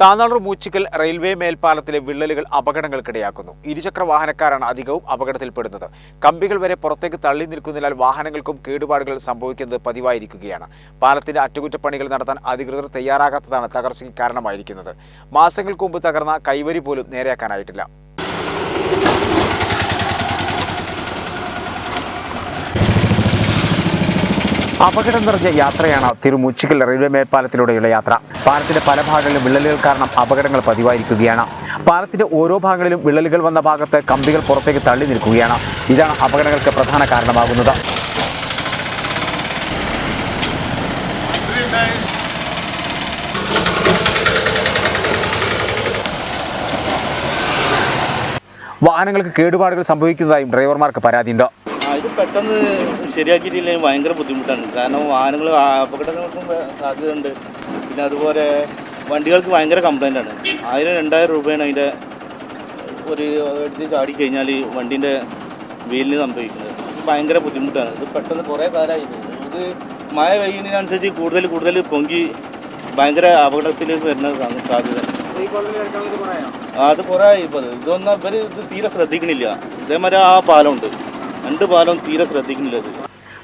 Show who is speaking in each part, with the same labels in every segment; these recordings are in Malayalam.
Speaker 1: താനാളൂർ മൂച്ചിക്കൽ റെയിൽവേ മേൽപ്പാലത്തിലെ വിള്ളലുകൾ അപകടങ്ങൾക്കിടയാക്കുന്നു. ഇരുചക്ര വാഹനക്കാരാണ് അധികവും അപകടത്തിൽപ്പെടുന്നത്. കമ്പികൾ വരെ പുറത്തേക്ക് തള്ളി നിൽക്കുന്നതിനാൽ വാഹനങ്ങൾക്കും കേടുപാടുകൾ സംഭവിക്കുന്നത് പതിവായിരിക്കുകയാണ്. പാലത്തിന്റെ അറ്റകുറ്റപ്പണികൾ നടത്താൻ അധികൃതർ തയ്യാറാകാത്തതാണ് തകർച്ചയ്ക്ക് കാരണമായിരിക്കുന്നത്. മാസങ്ങൾക്ക് മുമ്പ് തകർന്ന കൈവരി പോലും നേരെയാക്കാനായിട്ടില്ല. അപകടം നിറഞ്ഞ യാത്രയാണ് തിരുമുച്ചിക്കൽ റെയിൽവേ മേൽപ്പാലത്തിലൂടെയുള്ള യാത്ര. പാലത്തിന്റെ പല ഭാഗങ്ങളിലും വിള്ളലുകൾ കാരണം അപകടങ്ങൾ പതിവായിരിക്കുകയാണ്. പാലത്തിന്റെ ഓരോ ഭാഗങ്ങളിലും വിള്ളലുകൾ വന്ന ഭാഗത്ത് കമ്പികൾ പുറത്തേക്ക് തള്ളി നിൽക്കുകയാണ്. ഇതാണ് അപകടങ്ങൾക്ക് പ്രധാന കാരണമാകുന്നത്. വാഹനങ്ങൾക്ക് കേടുപാടുകൾ സംഭവിക്കുന്നതായും ഡ്രൈവർമാർക്ക് പരാതിയുണ്ട്.
Speaker 2: ഇത് പെട്ടെന്ന് ശരിയാക്കിയിട്ടില്ലെങ്കിൽ ഭയങ്കര ബുദ്ധിമുട്ടാണ്. കാരണം വാഹനങ്ങൾ അപകടങ്ങൾക്കും സാധ്യതയുണ്ട്. പിന്നെ അതുപോലെ വണ്ടികൾക്ക് ഭയങ്കര കംപ്ലൈന്റ് ആണ്. ആയിരം രണ്ടായിരം രൂപയാണ് അതിന്റെ ഒരു എടുത്ത് ചാടി കഴിഞ്ഞാൽ വണ്ടീന്റെ വീലിന് സംഭവിക്കുന്നത്. ഭയങ്കര ബുദ്ധിമുട്ടാണ്. ഇത് പെട്ടെന്ന് കുറേ കാലമായി. ഇത്. മഴ പെയ്യുന്നതിനനുസരിച്ച് കൂടുതൽ കൂടുതൽ പൊങ്കി ഭയങ്കര അപകടത്തിൽ വരുന്ന സാധ്യത. അത് കുറേ ഇപ്പോൾ ഇതൊന്നും ഇവർ ഇത് തീരെ ശ്രദ്ധിക്കണില്ല. ഇതേമാതിരി ആ പാലമുണ്ട് രണ്ട് പാലം തീരെ ശ്രദ്ധിക്കുന്നില്ല ഇത്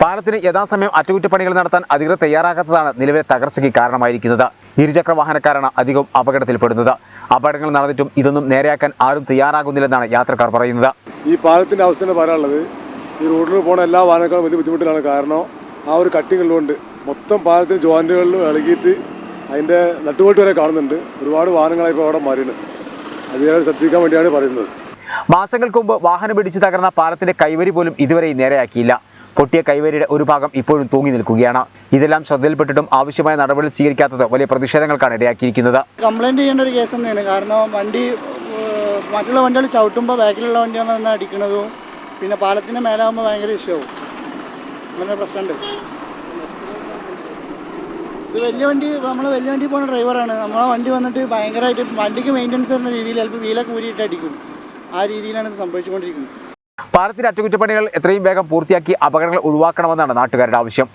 Speaker 1: പാലത്തിന് യഥാസമയം അറ്റകുറ്റപ്പണികൾ നടത്താൻ അധികൃതർ തയ്യാറാകാത്തതാണ് നിലവിലെ തകർച്ചയ്ക്ക് കാരണമായിരിക്കുന്നത്. ഇരുചക്ര വാഹനക്കാരാണ് അധികവും അപകടത്തിൽപ്പെടുന്നത്. അപകടങ്ങൾ നടന്നിട്ടും ഇതൊന്നും നേരെയാക്കാൻ ആരും തയ്യാറാകുന്നില്ലെന്നാണ് യാത്രക്കാർ പറയുന്നത്.
Speaker 3: ഈ പാലത്തിന്റെ അവസ്ഥയാണ് പറയാനുള്ളത് ഈ റോഡിൽ പോണ എല്ലാ വാഹനങ്ങളും വലിയ ബുദ്ധിമുട്ടിലാണ് കാരണം ആ ഒരു കട്ടിങ് ഉള്ളതുകൊണ്ട് മൊത്തം പാലത്തിന് ജോയിന്റുകളിൽ ഇളകിയിട്ട് അതിന്റെ നട്ടുപോട്ട് വരെ കാണുന്നുണ്ട്. ഒരുപാട് വാഹനങ്ങളായി ഇപ്പോൾ അവിടെ മാറിയിട്ടുണ്ട് അതിനെ ശ്രദ്ധിക്കാൻ വേണ്ടിയാണ് പറയുന്നത്.
Speaker 1: മാസങ്ങൾക്ക് മുമ്പ് വാഹനം പിടിച്ച് തകർന്ന പാലത്തിന്റെ കൈവരി പോലും ഇതുവരെ നേരെയാക്കിയില്ല. പൊട്ടിയ കൈവരിയുടെ ഒരു ഭാഗം ഇപ്പോഴും തൂങ്ങി നിൽക്കുകയാണ്. ഇതെല്ലാം ശ്രദ്ധയിൽപ്പെട്ടിട്ടും ആവശ്യമായ നടപടികൾ സ്വീകരിക്കാത്തത് വലിയ പ്രതിഷേധങ്ങൾക്കാണ് ഇടയാക്കിയിരിക്കുന്നത്.
Speaker 4: കംപ്ലൈന്റ് ചെയ്യേണ്ട ഒരു കേസ് തന്നെയാണ്. കാരണം വണ്ടി മറ്റുള്ള വണ്ടികൾ ചവിട്ടുമ്പോൾ ബാക്കിലുള്ള വണ്ടിയാണ് അടിക്കുന്നതും പിന്നെ പാലത്തിന്റെ മേലാകുമ്പോൾ ഭയങ്കര ഇഷ്യൂ ആവും. അങ്ങനെ പ്രശ്നമുണ്ട്. വലിയ വണ്ടി നമ്മൾ വലിയ വണ്ടി പോകുന്ന ഡ്രൈവറാണ് നമ്മളെ വണ്ടി വന്നിട്ട് ഭയങ്കരമായിട്ട് വണ്ടിക്ക് മെയിന്റനൻസ് വരുന്ന രീതിയിൽ ചിലപ്പോൾ വീലൊക്കെ ഊരിയിട്ട് അടിക്കും. ആ രീതിയിലാണ് ഇത് സംഭവിച്ചുകൊണ്ടിരിക്കുന്നത്.
Speaker 1: പാലത്തിന്റെ അറ്റകുറ്റപ്പണികൾ എത്രയും വേഗം പൂർത്തിയാക്കി അപകടങ്ങൾ ഒഴിവാക്കണമെന്നാണ് നാട്ടുകാരുടെ ആവശ്യം.